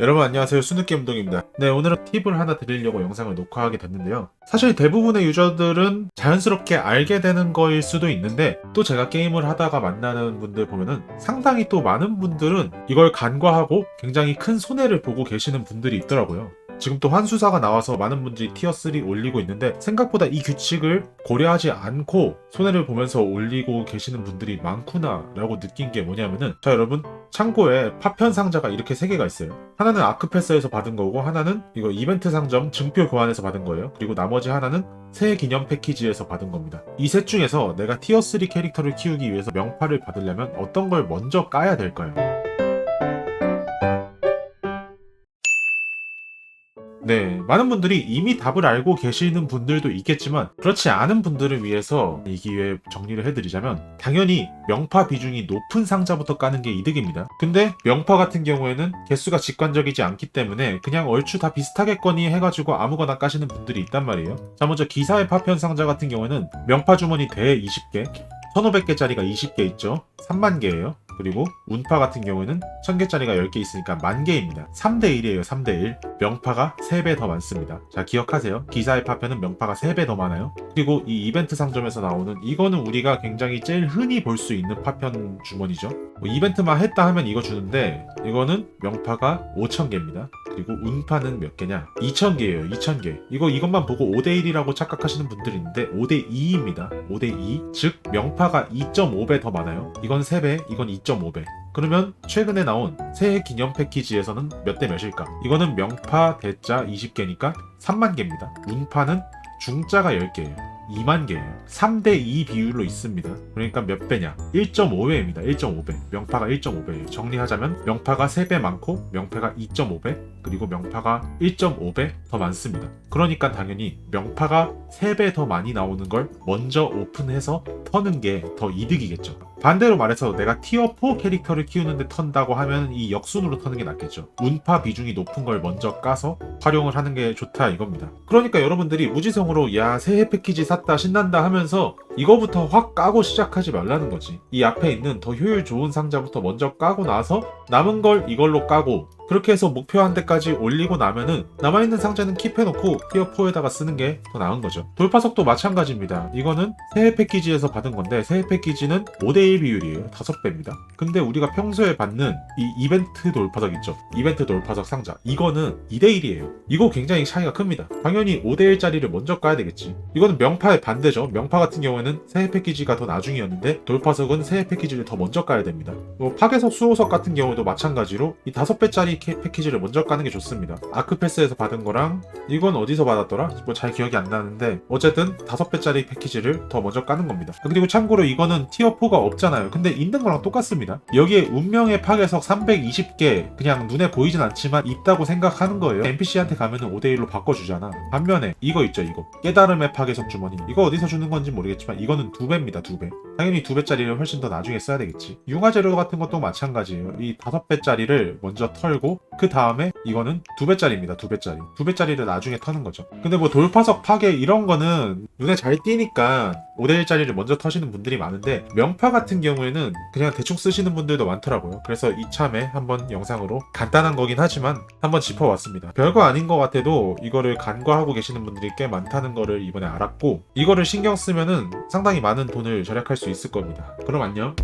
여러분 안녕하세요. 수능게임동입니다. 네 오늘은 팁을 하나 드리려고 영상을 녹화하게 됐는데요. 사실 대부분의 유저들은 자연스럽게 알게 되는 거일 수도 있는데 또 제가 게임을 하다가 만나는 분들 보면은 상당히 또 많은 분들은 이걸 간과하고 굉장히 큰 손해를 보고 계시는 분들이 있더라고요 지금 또 환수사가 나와서 많은 분들이 티어 3 올리고 있는데 생각보다 이 규칙을 고려하지 않고 손해를 보면서 올리고 계시는 분들이 많구나 라고 느낀 게 뭐냐면은 자 여러분 참고에 파편 상자가 이렇게 세 개가 있어요. 하나는 아크패스에서 받은 거고 하나는 이거 이벤트 상점 증표 교환에서 받은 거예요. 그리고 나머지 하나는 새해 기념 패키지에서 받은 겁니다. 이 셋 중에서 내가 티어 3 캐릭터를 키우기 위해서 명파를 받으려면 어떤 걸 먼저 까야 될까요? 네, 많은 분들이 이미 답을 알고 계시는 분들도 있겠지만 그렇지 않은 분들을 위해서 이 기회에 정리를 해드리자면 당연히 명파 비중이 높은 상자부터 까는 게 이득입니다. 근데 명파 같은 경우에는 개수가 직관적이지 않기 때문에 그냥 얼추 다 비슷하겠거니 해가지고 아무거나 까시는 분들이 있단 말이에요. 자 먼저 기사의 파편 상자 같은 경우에는 명파 주머니 대 20개 1500개짜리가 20개 있죠. 3만 개예요. 그리고 운파 같은 경우에는 1000개짜리가 10개 있으니까 만 개입니다. 3대 1이에요. 3대 1. 명파가 3배 더 많습니다. 자, 기억하세요. 기사의 파편은 명파가 3배 더 많아요. 그리고 이 이벤트 상점에서 나오는 이거는 우리가 굉장히 제일 흔히 볼 수 있는 파편 주머니죠. 뭐 이벤트만 했다 하면 이거 주는데 이거는 명파가 5000개입니다. 그리고 운파는 몇 개냐? 2000개예요. 2000개. 이거 이것만 보고 5대 1이라고 착각하시는 분들이 있는데 5대 2입니다. 5대 2. 즉 명파가 2.5배 더 많아요. 이건 3배, 이건 2.5배. 그러면 최근에 나온 새해 기념 패키지에서는 몇 대 몇일까? 이거는 명파 대자 20개니까 3만 개입니다. 운파는 중자가 10개예요. 2만 개예요. 3대 2 비율로 있습니다. 그러니까 몇 배냐? 1.5배입니다. 1.5배. 명파가 1.5배예요. 정리하자면 명파가 3배 많고 명패가 2.5배 그리고 명파가 1.5배 더 많습니다. 그러니까 당연히 명파가 3배 더 많이 나오는 걸 먼저 오픈해서 터는 게 더 이득이겠죠. 반대로 말해서 내가 티어 4 캐릭터를 키우는데 턴다고 하면 이 역순으로 터는 게 낫겠죠. 운파 비중이 높은 걸 먼저 까서 활용을 하는 게 좋다 이겁니다. 그러니까 여러분들이 무지성으로 야 새해 패키지 샀다 신난다 하면서 이거부터 확 까고 시작하지 말라는 거지. 이 앞에 있는 더 효율 좋은 상자부터 먼저 까고 나서 남은 걸 이걸로 까고 그렇게 해서 목표한 데까지 올리고 나면은 남아있는 상자는 킵해놓고 티어 4에다가 쓰는 게 더 나은 거죠. 돌파석도 마찬가지입니다. 이거는 새해 패키지에서 받은 건데 새해 패키지는 5대1 비율이에요. 5배입니다. 근데 우리가 평소에 받는 이 이벤트 돌파석 있죠. 이벤트 돌파석 상자. 이거는 2대1이에요. 이거 굉장히 차이가 큽니다. 당연히 5대1짜리를 먼저 까야 되겠지. 이거는 명파의 반대죠. 명파 같은 경우 에는 새해 패키지가 더 나중이었는데 돌파석은 새해 패키지를 더 먼저 까야 됩니다. 뭐 파괴석 수호석 같은 경우도 마찬가지로 이 5배짜리 패키지를 먼저 까는 게 좋습니다. 아크패스에서 받은 거랑 이건 어디서 받았더라? 뭐 잘 기억이 안 나는데 어쨌든 5배짜리 패키지를 더 먼저 까는 겁니다. 그리고 참고로 이거는 티어 4가 없잖아요. 근데 있는 거랑 똑같습니다. 여기에 운명의 파괴석 320개 그냥 눈에 보이진 않지만 있다고 생각하는 거예요. NPC한테 가면은 5대1로 바꿔주잖아. 반면에 이거 있죠 이거 깨달음의 파괴석 주머니 이거 어디서 주는 건지 모르겠지만 이거는 두 배입니다 두 배. 당연히 두 배짜리를 훨씬 더 나중에 써야 되겠지. 융화 재료 같은 것도 마찬가지예요. 이 다섯 배짜리를 먼저 털고 그 다음에 이거는 두 배짜리입니다 두 배짜리. 두 배짜리를 나중에 터는 거죠. 근데 뭐 돌파석 파괴 이런 거는 눈에 잘 띄니까 5대1짜리를 먼저 터시는 분들이 많은데 명파 같은 경우에는 그냥 대충 쓰시는 분들도 많더라고요. 그래서 이참에 한번 영상으로 간단한 거긴 하지만 한번 짚어봤습니다. 별거 아닌 것 같아도 이거를 간과하고 계시는 분들이 꽤 많다는 거를 이번에 알았고 이거를 신경 쓰면은 상당히 많은 돈을 절약할 수 있을 겁니다. 그럼 안녕.